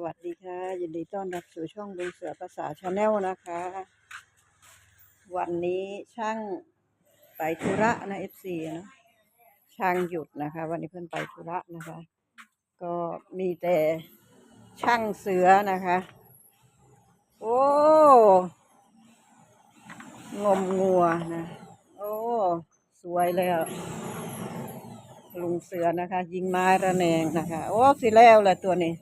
สวัสดีค่ะ ยินดีต้อนรับสู่ช่องลุงเสือภาษาชาแนลนะคะ วันนี้ช่างไปธุระนะเอฟซีนะช่างหยุดนะคะ วันนี้เพื่อนไปธุระนะคะ ก็มีแต่ช่างเสือนะคะ โอ้งมงัวนะโอ้สวยเลยอะลุงเสือนะคะ ยิงไม้ระแนงนะคะ โอ้สิแล้วแหละตัวนี้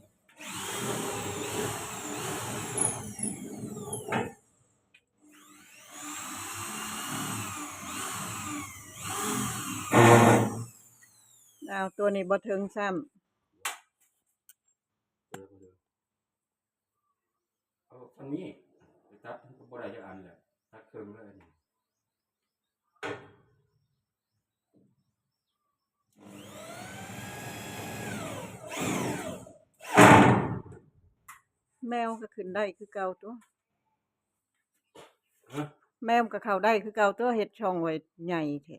เอาตัวนี้บ่ถึงซ้เอาอันนี้ไปตัดก็บ่ได้จักอันแหละตัดเครื่องเลยอันนี้ำแมวก็ขึ้นได้คือเก่าตัว ฮะแมวก็เข้าได้คือเก่าตัวเฮ็ดช่องไว้ใหญ่แท้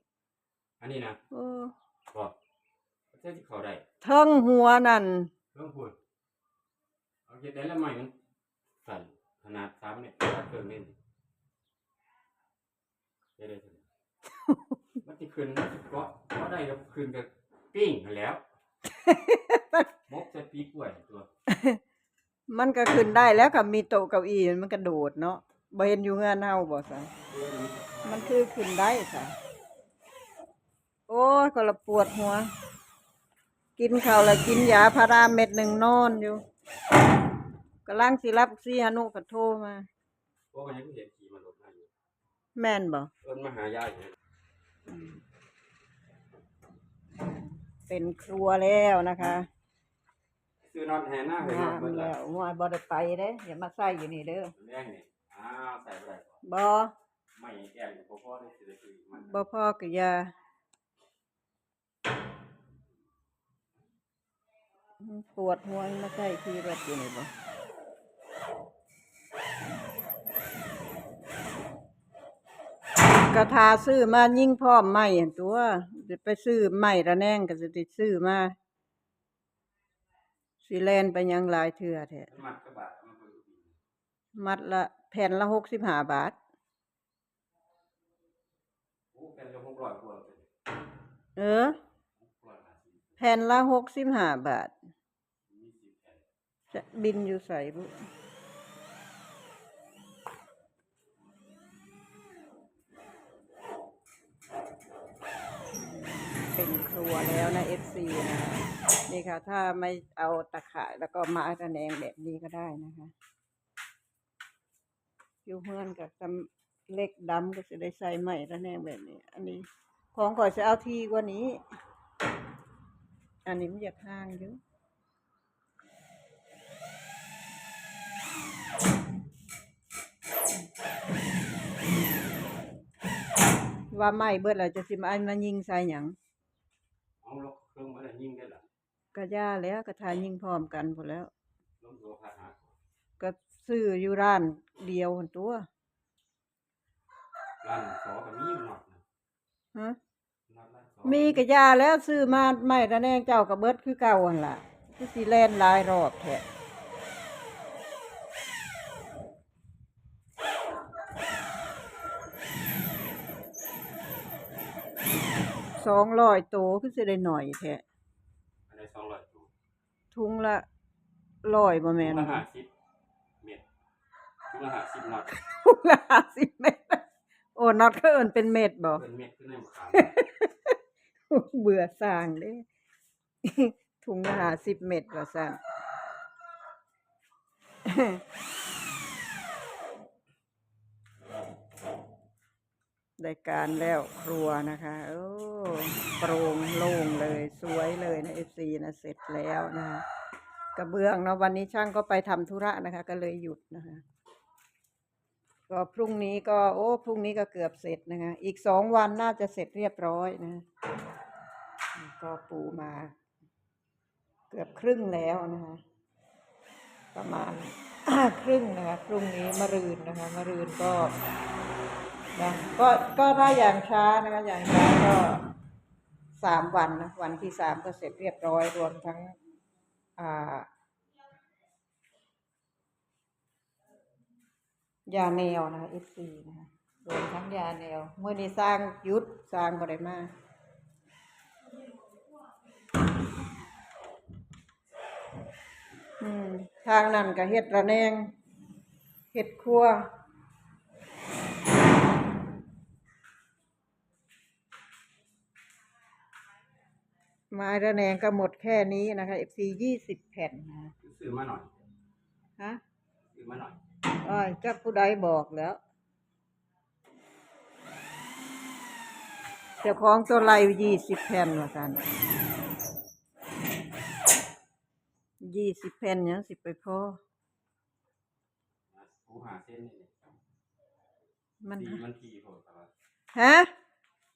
อันนี้นะโอ้บ่ประเทศที่เขาได้เทิงหัวนั่นเครื่องพูดเอาเฮ็ดได้แล้วใหม่มันสั่นขนาด3เมตรตัดเครื่องเล่นเฮ็ดได้ซั่นมันสิขึ้นมันสิเกาะเกาะได้แล้วขึ้นก็ปิ้งนั่นแหล้วมกใส่ปีกล้วยตัวมันก็ขึ้นได้แล้วก็มีโต๊ะเก้าอี้มันกระโดดเนาะบ่เห็นอยู่เฮือนเฮาบ่ซะมันคือขึ้นได้ซะโอ้ยก็ละปวดหัว กินข้าวแล้วกินยาพาราเม็ดหนึ่งนอนอยู่กำลังสิรับซีหานุก็โทรมาเพราะว่ายังเห็นขี่มันรถมาอยู่แม่นบ่เอิ้นมาหายายเนี่ยเป็นครัวแล้วนะคะซื้อนอนแห่หน้าให้รถงามเบิดแล้แล้ววว่าบ่ได้ไปเด้อย่ามาใส่อยู่นี่เด้อแรงนี่อ้าวใส่บ่ได้บ่บ่ไม่แก่อยู่พอๆได้สิได้คือมันบ่พอก็อย่า ปวดหัวมาใส่ที่รถอยู่นี่บ่กระทาซื้อมายิ่งพร้อมใหม่หั่นตัวเดี๋ยวไปซื้อใหม่ระแนงก็สิได้ซื้อมาสิแลนไปหยังหลายเทื่อแท้มัดกระบะมันเบิ่งดีมัดละแผ่นละหกสิบห้าบาทโอ้เป็นละ600กว่าเลยเออ650แผ่นละหกสิบห้าบาทมี10แผ่น จะบินอยู่ใส่บุเป็นครัวแล้วนะเอฟซีนะนี่ค่ะ ถ้าไม่เอาตะข่ายแล้วก็มาระแนงแบบนี้ก็ได้นะคะ อยู่เพื่อนกับตำเล็กดำก็จะได้ใส่ใหม่ระแนงแบบนี้ อันนี้ของก่อนจะเอาทีกว่านี้ อันนี้มันอยากห่างอยู่ ว่าไม่เบิดแล้วจะสิมาอันมายิงใส่หยังเอาล็อกเครื่องมาแล้วยิงได้ล่ะก็ย่าแล้วก็ทายิงพร้อมกันพอแล้วลงตัวพัดหาก็ซื้ออยู่ร้านเดียวหั่นตัวร้านสอก็มีหนอดนะฮะร้านร้านสอมีก็ย่าแล้วซื้อมาไม่ระแนงเจ้าก็เบิดคือเก่าหั่นล่ะคือสิแล่นหลายรอบแท้ สองร้อยโตคือสิได้หน่อยแท้อันนี้200ตัวทุงละร้อยบ่แม่นละบ่50เม็ดถุงละ50น็อตทุงละห้าสิบเมตรโอ้น็อตเขาเอิ้นเป็นเม็ดบ่เพิ่นเม็ดขึ้นในมะขามเบื่อสร้างเด้ ถุงละห้าสิบเม็ดว่าซั่น ได้การแล้วครัวนะคะโอ้โปร่งโล่งเลยสวยเลยนะเอฟซีนะเสร็จแล้วนะคะกระเบื้องเนาะวันนี้ช่างก็ไปทำธุระนะคะ ก็เลยหยุดนะคะ ก็พรุ่งนี้ก็โอ้พรุ่งนี้ก็เกือบเสร็จนะคะ อีกสองวันน่าจะเสร็จเรียบร้อยนะ ก็ปูมา เกือบครึ่งแล้วนะคะ ประมาณครึ่งนะคะพรุ่งนี้มะรืนนะคะมะรืนก็ นะก็ก็ถ้าอย่างช้านะคะอย่างช้าก็สามวันนะวันที่สามก็เสร็จเรียบร้อยรวมทั้งอ่ายาแนวนะคะเอฟซีนะคะรวมทั้งยาแนวเมื่อนี้สร้างยุทธสร้างบริมาทางนั้นก็เฮ็ดระแนงเฮ็ดคั่ว ไม้ระแนงก็หมดแค่นี้นะคะ FC ยี่สิบแผ่นนะซื้อมาหน่อยฮะซื้อมาหน่อยอ้อยจักผู้ใดบอกแล้ว เจ้าของตัวไล่ยี่สิบแผ่นว่ากันยี่สิบแผ่นยังสิไปพอกูหาเส้นนี่มันสีมันทีโพดแต่ว่าฮะ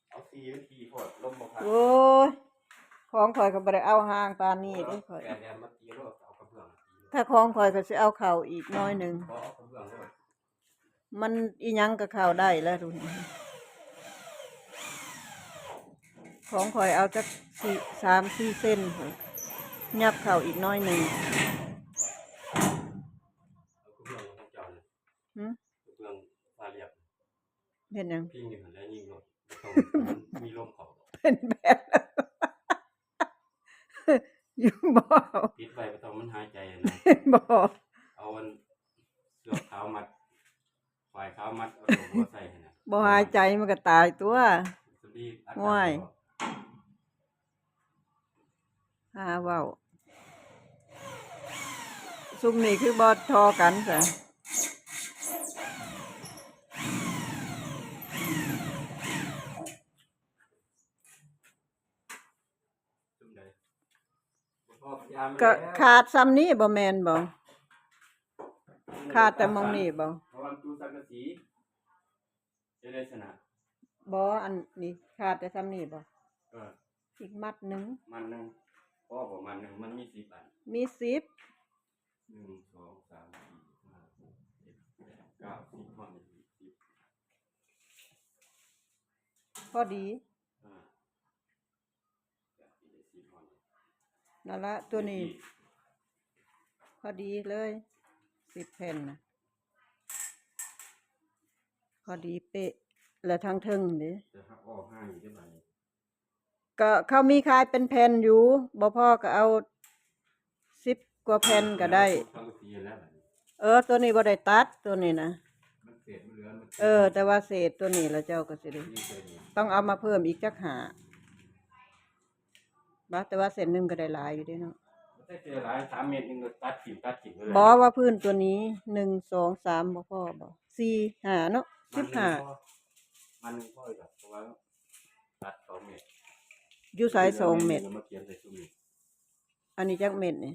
เอาสีมันทีโพดลมบ่พัดโอ้ย ของข่อยก็บ่ได้เอาห่างปานนี้เด้ข่อยแกนแดนมาตีโลดเอากระเบื้องมาตีถ้าของข่อยก็สิเอาเข่าอีกหน้อยหนึ่งพอเอากระเบื้องโลดมันอีหยังก็เข้าได้แล้วทุนของข่อยเอาจักสี่สามสี่เส้นพุ่นยับเข่าอีกหน้อยหนึ่งเอากระเบื้องมาเจ้าเนี่ยหึกระเบื้องฟาเรียบเห็นหยัง พิงอยู่หั่นแล้วยิงโลดบ่ต้องมันมีลมเข้า เป็นแบบ อยู่บ่ปิดไว้บ่ต้องมันหายใจนะบ่เอาอันเสื้อขาวมัดฝ่ายขาวมัดเอาตัวหัวใส่ให้นะบ่หายใจมันก็ตายตัวสลีดอัดว้ายบ่หาเว้าซุมนี่คือบ่ทอกันซะ ซุ่มใดบ่พอพยายาม ก็แล้วขาดซ้ำนี้บ่แม่นบ่ขาดแต่หมองนี้บ่เพราะว่าตู้สังกะสีจะได้ชนะบ่อันนี้ขาดแต่ซ้ำนี้บ่เอออีกมัดหนึ่งมันหนึงพ่อบอกมันหนึงมันมี10อันมีสิบหนึ่งสองสามสี่ห้าหกเจ็ดแปดเก้าสิบข้อหนึ่งสิบพอดีห้าแปดสิบสิบข้อห นึ่งนั่นละตัวนี้ พอดีเลยสิบแผ่นนะพอดีเป๊ะแล้วทั้งเทึงเด้จะหักออกห้าอยู่ที่ไหนก็เขามีขายเป็นแผ่นอยู่บ่พอก็เอาสิบกว่าแผ่นก็ได้สังกะสีแล้วบัดนี้เออ ตัวนี้บ่ได้ตัดตัวนี้นะมันเศษมันเหลือมันเออ แต่ว่าเศษตัวนี้แล้วเจ้าก็สิได้ นี่เคยมีต้องเอามาเพิ่มอีกจักหา บ่แต่ว่าเส้นหนึงก็ได้หลายอยู่เด้เนาะมันได้เจอหลายสามเมตรหนึงก็ตัดกิ่งตัดกิ่งเลยบอว่าพื้นตัวนี้หนึ่งสองสามบ่พอบ่สี่ห้าเนาะสิบห้ามันหนึ่งพ่อแบบเพราะว่าตัดสองเมตรอยู่สายสองเม็ดมาเขียนใส่ซุ้มนี่อันนี้จักเม็ดนี่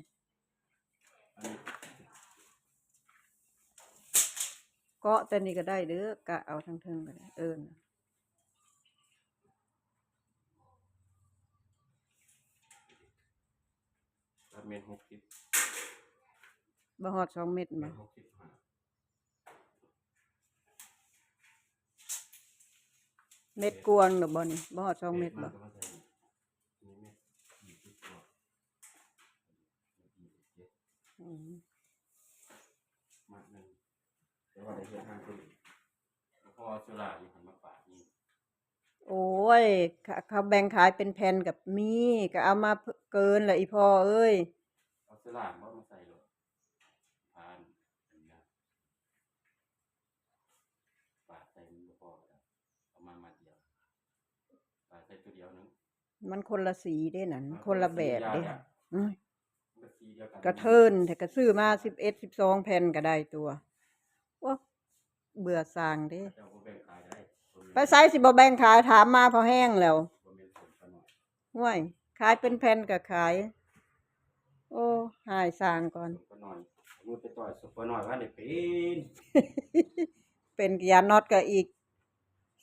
อันนี้เกาะแต่นี่ก็ได้เด้อกะเอาทั้งเทิงก็ได้เอิ้น เมตรหกสิบบ่ฮอดสองเม็ดเมบ่ตรหกสิบห้าเม็ดกวงดอกบ่นี่บ่ฮอดสองเม็ดบ่นก็มาใส่นี่เม็ดยี่สิบกว่ายี่สิบเจ็ดอืมมัดหนึ่งแต่ว่าได้เฮ็ดห้างขึ้นแล้วพอสุราอยู่หันมาปาดนี่โอ้ยเขาเขาแบ่งขายเป็นแผ่นกับมีก็เอามาเกินละอีพ่อเอ้ย เอาสุราบ่มาใส่หรอกผ่านอันเนี้ยปาดใส่มันบ่พอแล้วเอามามาเดียวปาดใส่ตัวเดียวหนึงมันคนละสีเด้นั่นคนละแบบเด้อื้อมันก็สีเดียวกันกระเทินแต่ก็ซื้อมา11 12แผ่นก็ได้ตัวว้าเบื่อสร้างเด้ เจ้าบ่แบ่งขายได้คนไปไซสิบ่แบ่งขายถามมาพอแห้งแล้ว บ่แม่นคนปานน้อยห้วยขายเป็นแผ่นก็ขาย โอ้หายสร้างก่อนคนปานน้อยมือไปต่อยสุปานน้อยว่าได้เป็นเป็นยาน็อตก็อีก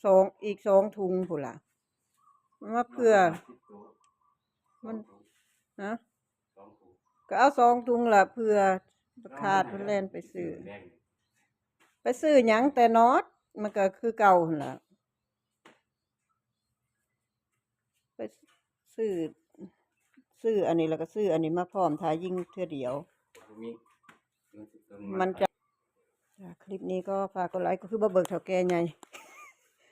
สองอีกสองถุงพุ่นล่ะมันมาเพื่อ มันฮะสองถุงก็เอาสองถุงละเพื่อขาดเพิ่นแล่นไปซื้อแบ่งไปซื้อหยังแต่น็อตมันก็คือเก่าหั่นล่ะไปซื้อ ซื้ออันนี้แล้วก็ซื้ออันนี้มาพร้อมทายิ่งเทื่อเดียวบ่มีเงินสิเติมันจะค่ะคลิปนี้ก็ฝากกดไลค์ก็คือบ่เบิกเถาแก่ไง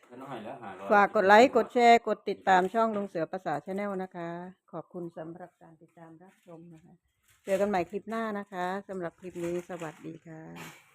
ก็น้อยแล้วห้าร้อยฝากกดไลค์กดแชร์กดติดตามช่องลุงเสือภาษาชาแนลนะคะ ขอบคุณสำหรับการติดตามรับชมนะคะ เจอกันใหม่คลิปหน้านะคะสำหรับคลิปนี้สวัสดีค่ะ